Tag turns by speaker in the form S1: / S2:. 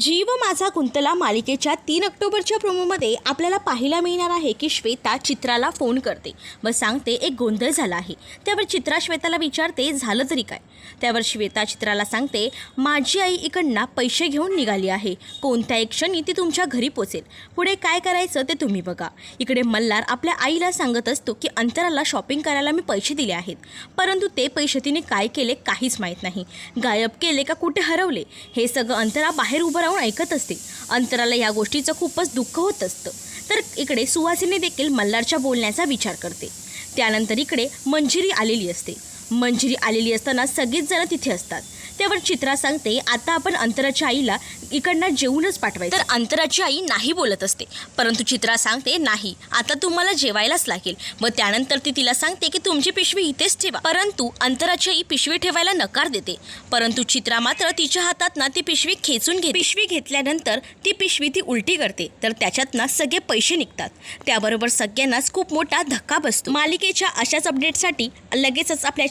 S1: जीव माझा कुंतला मालिकेच्या तीन ऑक्टोबरच्या प्रोमोमध्ये आपल्याला पाहायला मिळणार आहे की श्वेता चित्राला फोन करते व सांगते एक गोंधळ झाला आहे. त्यावर चित्रा श्वेताला विचारते झालं तरी काय? त्यावर श्वेता चित्राला सांगते माझी आई इकडनं पैसे घेऊन निघाली आहे. कोणत्याही क्षणी ती तुमच्या घरी पोचेल. पुढे काय करायचं ते तुम्ही बघा. इकडे मल्हार आपल्या आईला सांगत असतो की अंतराला शॉपिंग करायला मी पैसे दिले आहेत. परंतु ते पैसे तिने काय केले काहीच माहीत नाही. गायब केले का कुठे हरवले? हे सगळं अंतरा बाहेर उभं राहून ऐकत असते अंतराला या गोष्टीचं खूपच दुःख होत असतं. तर इकडे सुवासिनी देखील मल्हारच्या बोलण्याचा विचार करते. त्यानंतर इकडे मंजिरी आलेली असते. मंजिरी आलेली असताना सगळीच जण तिथे असतात. त्यावर चित्रा सांगते आता आपण अंतराच्या आईला इकडनं जेवूनच पाठवायचं. तर अंतराची आई नाही बोलत असते परंतु चित्रा सांगते नाही आता तुम्हाला जेवायलाच लागेल. व त्यानंतर ती तिला सांगते की तुमची पिशवी इथेच ठेवा. परंतु अंतराची आई पिशवी ठेवायला नकार देते. परंतु चित्रा मात्र तिच्या हातात ना ती पिशवी खेचून घेते. पिशवी घेतल्यानंतर ती पिशवी ती उलटी करते. तर त्याच्यात ना सगळे पैसे निघतात. त्याबरोबर सगळ्यांनाच खूप मोठा धक्का बसतो. मालिकेच्या अशाच अपडेटसाठी लगेचच आपल्या